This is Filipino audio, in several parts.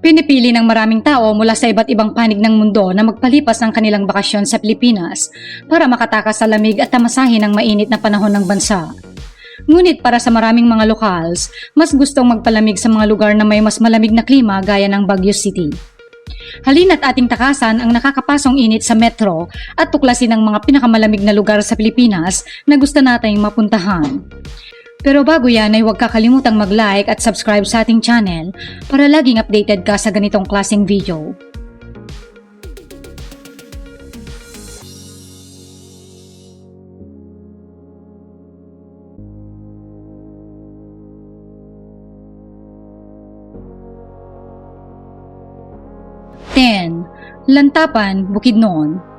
Pinipili ng maraming tao mula sa iba't ibang panig ng mundo na magpalipas ng kanilang bakasyon sa Pilipinas para makatakas sa lamig at tamasahin ng mainit na panahon ng bansa. Ngunit para sa maraming mga locals, mas gustong magpalamig sa mga lugar na may mas malamig na klima gaya ng Baguio City. Halina't ating takasan ang nakakapasong init sa metro at tuklasin ang mga pinakamalamig na lugar sa Pilipinas na gusto nating mapuntahan. Pero bago yan ay huwag kakalimutang mag-like at subscribe sa ating channel para laging updated ka sa ganitong klaseng video. Lantapan, Bukidnon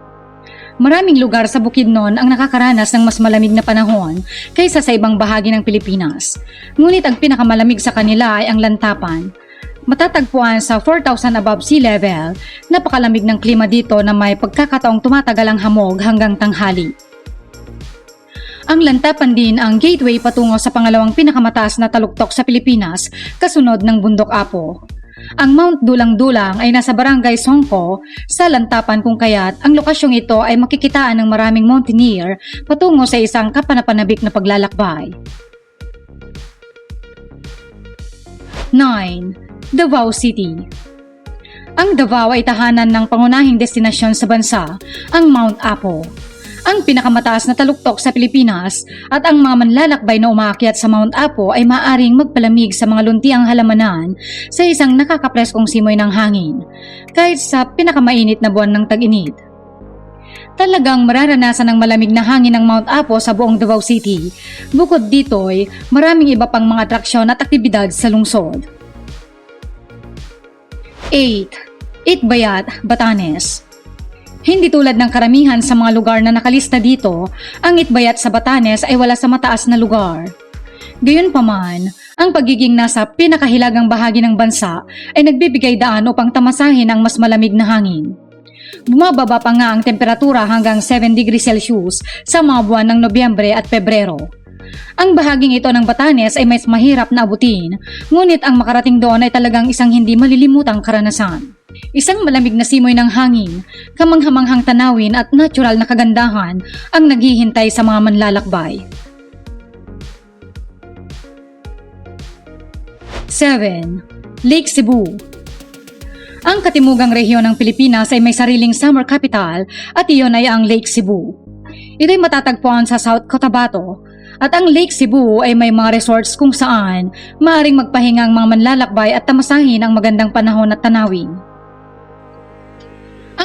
Maraming lugar sa Bukidnon ang nakakaranas ng mas malamig na panahon kaysa sa ibang bahagi ng Pilipinas. Ngunit ang pinakamalamig sa kanila ay ang Lantapan. Matatagpuan sa 4,000 above sea level, napakalamig ng klima dito na may pagkakataong tumatagal ang hamog hanggang tanghali. Ang Lantapan din ang gateway patungo sa pangalawang pinakamataas na taluktok sa Pilipinas, kasunod ng Bundok Apo. Ang Mount Dulang-Dulang ay nasa barangay Songko sa Lantapan kung kaya't ang lokasyong ito ay makikitaan ng maraming mountaineer patungo sa isang kapanapanabik na paglalakbay. 9. Davao City Ang Davao ay tahanan ng pangunahing destinasyon sa bansa, ang Mount Apo ang pinakamataas na taluktok sa Pilipinas at ang mga manlalakbay na umaakyat sa Mount Apo ay maaring magpalamig sa mga luntiang halamanan sa isang nakakapreskong simoy ng hangin, kahit sa pinakamainit na buwan ng tag-init. Talagang mararanasan ng malamig na hangin ng Mount Apo sa buong Davao City. Bukod dito ay maraming iba pang mga atraksyon at aktibidad sa lungsod. 8. Itbayat, Batanes hindi tulad ng karamihan sa mga lugar na nakalista dito, ang Itbayat sa Batanes ay wala sa mataas na lugar. Gayunpaman, ang pagiging nasa pinakahilagang bahagi ng bansa ay nagbibigay daan upang tamasahin ang mas malamig na hangin. Bumababa pa nga ang temperatura hanggang 7 degrees Celsius sa mga buwan ng Nobyembre at Pebrero. Ang bahaging ito ng Batanes ay mas mahirap na abutin, ngunit ang makarating doon ay talagang isang hindi malilimutang karanasan. Isang malamig na simoy ng hangin, kamanghamanghang tanawin at natural na kagandahan ang naghihintay sa mga manlalakbay. 7. Lake Cebu Ang katimugang rehiyon ng Pilipinas ay may sariling summer capital at iyon ay ang Lake Cebu. Ito'y matatagpuan sa South Cotabato at ang Lake Cebu ay may mga resorts kung saan maaring magpahinga ang mga manlalakbay at tamasahin ang magandang panahon at tanawin.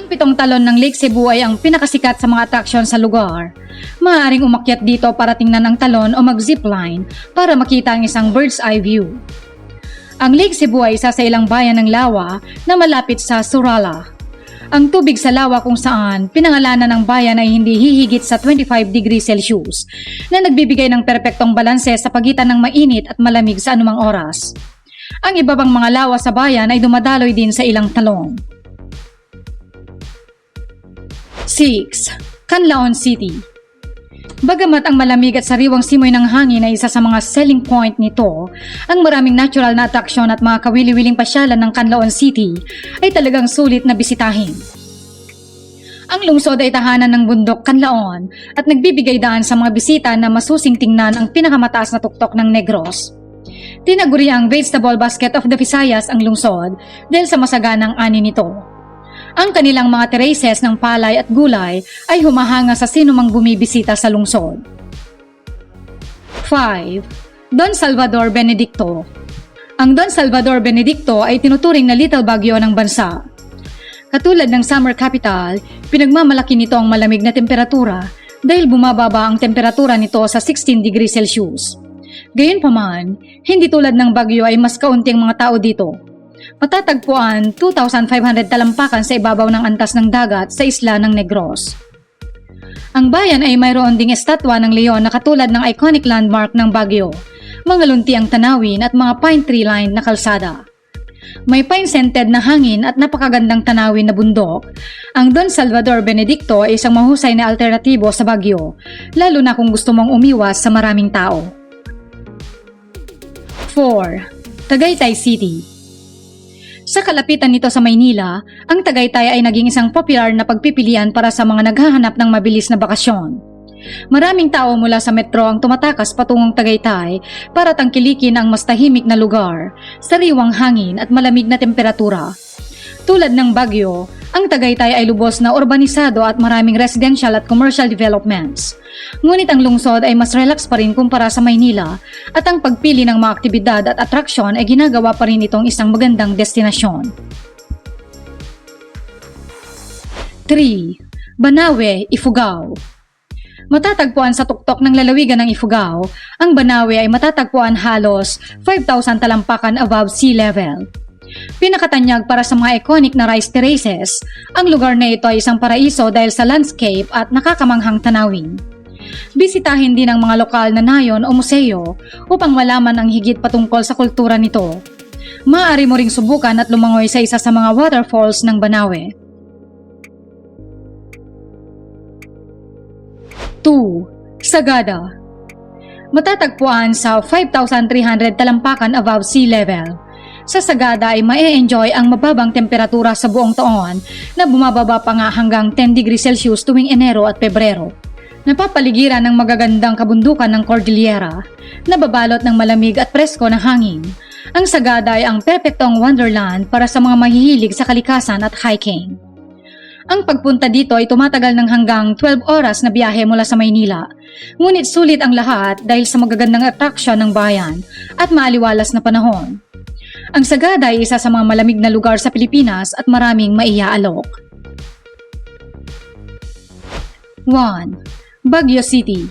Pitong talon ng Lake Cebu ay ang pinakasikat sa mga atraksyon sa lugar. Maaaring umakyat dito para tingnan ang talon o mag-zipline para makita ang isang bird's eye view. Ang Lake Cebu ay isa sa ilang bayan ng lawa na malapit sa Surala. Ang tubig sa lawa kung saan pinangalanan ng bayan ay hindi hihigit sa 25 degrees Celsius na nagbibigay ng perpektong balanse sa pagitan ng mainit at malamig sa anumang oras. Ang iba pang mga lawa sa bayan ay dumadaloy din sa ilang talong. 6. Canlaon City Bagamat ang malamig at sariwang simoy ng hangin ay isa sa mga selling point nito, ang maraming natural na atraksyon at mga kawili-wiling pasyalan ng Canlaon City ay talagang sulit na bisitahin. Ang lungsod ay tahanan ng bundok Canlaon at nagbibigay daan sa mga bisita na masusing tingnan ang pinakamataas na tuktok ng Negros. Tinaguri ang Vegetable Basket of the Visayas ang lungsod dahil sa masaganang ani nito. Ang kanilang mga terraces ng palay at gulay ay humahanga sa sino mang bumibisita sa lungsod. 5. Don Salvador Benedicto Ang Don Salvador Benedicto ay tinuturing na Little Baguio ng bansa. Katulad ng summer capital, pinagmamalaki nito ang malamig na temperatura dahil bumababa ang temperatura nito sa 16 degrees Celsius. Gayunpaman, hindi tulad ng Baguio ay mas kaunting mga tao dito matatagpuan 2,500 talampakan sa ibabaw ng antas ng dagat sa isla ng Negros. Ang bayan ay mayroon ding estatwa ng leon na katulad ng iconic landmark ng Baguio, mga luntiang tanawin at mga pine tree lined na kalsada. May pine-scented na hangin at napakagandang tanawin na bundok. Ang Don Salvador Benedicto ay isang mahusay na alternatibo sa Baguio, lalo na kung gusto mong umiwas sa maraming tao. 4. Tagaytay City Sa kalapitan nito sa Maynila, ang Tagaytay ay naging isang popular na pagpipilian para sa mga naghahanap ng mabilis na bakasyon. Maraming tao mula sa metro ang tumatakas patungong Tagaytay para tangkilikin ang mas tahimik na lugar, sariwang hangin at malamig na temperatura. Tulad ng Baguio, ang Tagaytay ay lubos na urbanisado at maraming residential at commercial developments. Ngunit ang lungsod ay mas relax pa rin kumpara sa Maynila at ang pagpili ng mga aktibidad at atraksyon ay ginagawa pa rin itong isang magandang destinasyon. 3. Banawe, Ifugao Matatagpuan sa tuktok ng lalawigan ng Ifugao, ang Banawe ay matatagpuan halos 5,000 talampakan above sea level. Pinakatanyag para sa mga iconic na rice terraces, ang lugar na ito ay isang paraiso dahil sa landscape at nakakamanghang tanawin. Bisitahin din ang mga lokal na nayon o museo upang malaman ang higit patungkol sa kultura nito. Maaari mo ring subukan at lumangoy sa isa sa mga waterfalls ng Banawe. 2. Sagada Matatagpuan sa 5,300 talampakan above sea level. Sa Sagada ay ma-enjoy ang mababang temperatura sa buong taon na bumababa pa nga hanggang 10 degrees Celsius tuwing Enero at Pebrero. Napapaligiran ng magagandang kabundukan ng Cordillera, nababalot ng malamig at presko na hangin. Ang Sagada ay ang perpektong wonderland para sa mga mahihilig sa kalikasan at hiking. Ang pagpunta dito ay tumatagal ng hanggang 12 oras na biyahe mula sa Maynila. Ngunit sulit ang lahat dahil sa magagandang atraksyon ng bayan at maaliwalas na panahon. Ang Sagada ay isa sa mga malamig na lugar sa Pilipinas at maraming maiyaalok. 1. Baguio City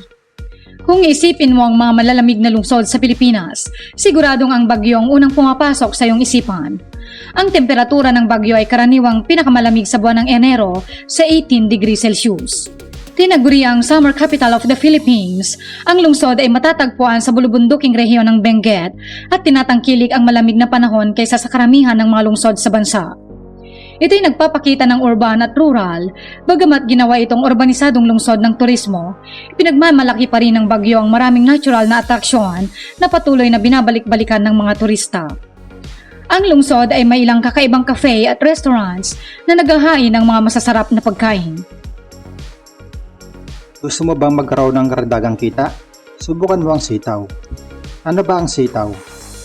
Kung isipin mo ang mga malalamig na lungsod sa Pilipinas, siguradong ang Baguio ang unang pumapasok sa iyong isipan. Ang temperatura ng Baguio ay karaniwang pinakamalamig sa buwan ng Enero sa 18 degrees Celsius. Tinaguri ang summer capital of the Philippines, ang lungsod ay matatagpuan sa bulubunduking rehiyon ng Benguet at tinatangkilik ang malamig na panahon kaysa sa karamihan ng mga lungsod sa bansa. Ito'y nagpapakita ng urban at rural, bagamat ginawa itong urbanisadong lungsod ng turismo, pinagmamalaki pa rin ng Bagyo ang maraming natural na atraksyon na patuloy na binabalik-balikan ng mga turista. Ang lungsod ay may ilang kakaibang cafe at restaurants na naghahain ng mga masasarap na pagkain. Gusto mo bang magkaroon ng karagdagang kita? Subukan mo ang sitaw. Ano ba ang sitaw?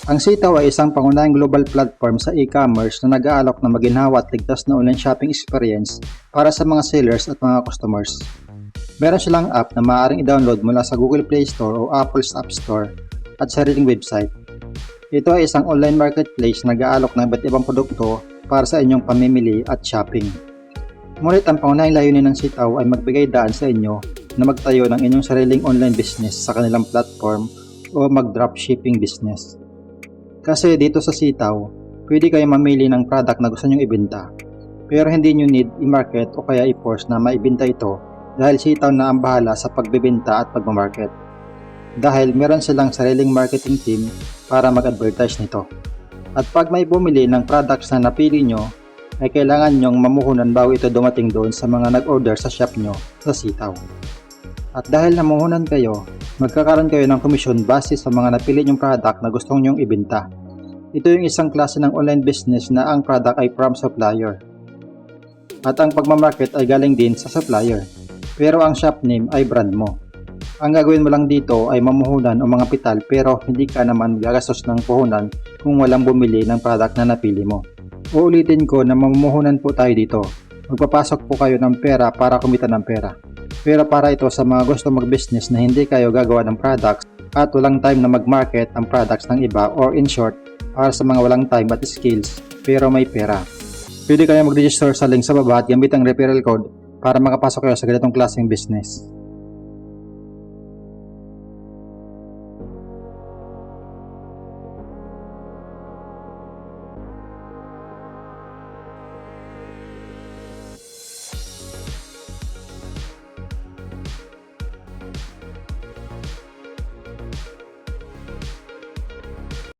Ang sitaw ay isang pangunahing global platform sa e-commerce na nag-aalok ng maginhawa at ligtas na online shopping experience para sa mga sellers at mga customers. Meron silang app na maaaring i-download mula sa Google Play Store o Apple's App Store at sariling website. Ito ay isang online marketplace na nag-aalok ng iba't ibang produkto para sa inyong pamimili at shopping. Ngunit ang pangunahing layunin ng sitaw ay magbigay daan sa inyo na magtayo ng inyong sariling online business sa kanilang platform o mag-dropshipping business. Kasi dito sa sitaw, pwede kayo mamili ng product na gusto nyong ibenta. Pero hindi nyo need i-market o kaya i-force na maibenta ito dahil sitaw na ang bahala sa pagbebenta at pagmamarket. Dahil meron silang sariling marketing team para mag-advertise nito. At pag may bumili ng products na napili nyo, ay kailangan nyong mamuhunan bago ito dumating doon sa mga nag-order sa shop nyo sa sitaw. At dahil namuhunan kayo, magkakaroon kayo ng komisyon base sa mga napili nyong product na gusto nyong ibenta. Ito yung isang klase ng online business na ang product ay from supplier. At ang pagmamarket ay galing din sa supplier. Pero ang shop name ay brand mo. Ang gagawin mo lang dito ay mamuhunan o mga pital pero hindi ka naman gagastos ng puhunan kung walang bumili ng product na napili mo. Uulitin ko na mamumuhunan po tayo dito. Magpapasok po kayo ng pera para kumita ng pera. Pero para ito sa mga gusto mag-business na hindi kayo gagawa ng products at walang time na mag-market ang products ng iba or in short, para sa mga walang time at skills pero may pera. Pwede kayo mag-register sa link sa baba at gamit ang referral code para makapasok kayo sa ganitong klaseng business.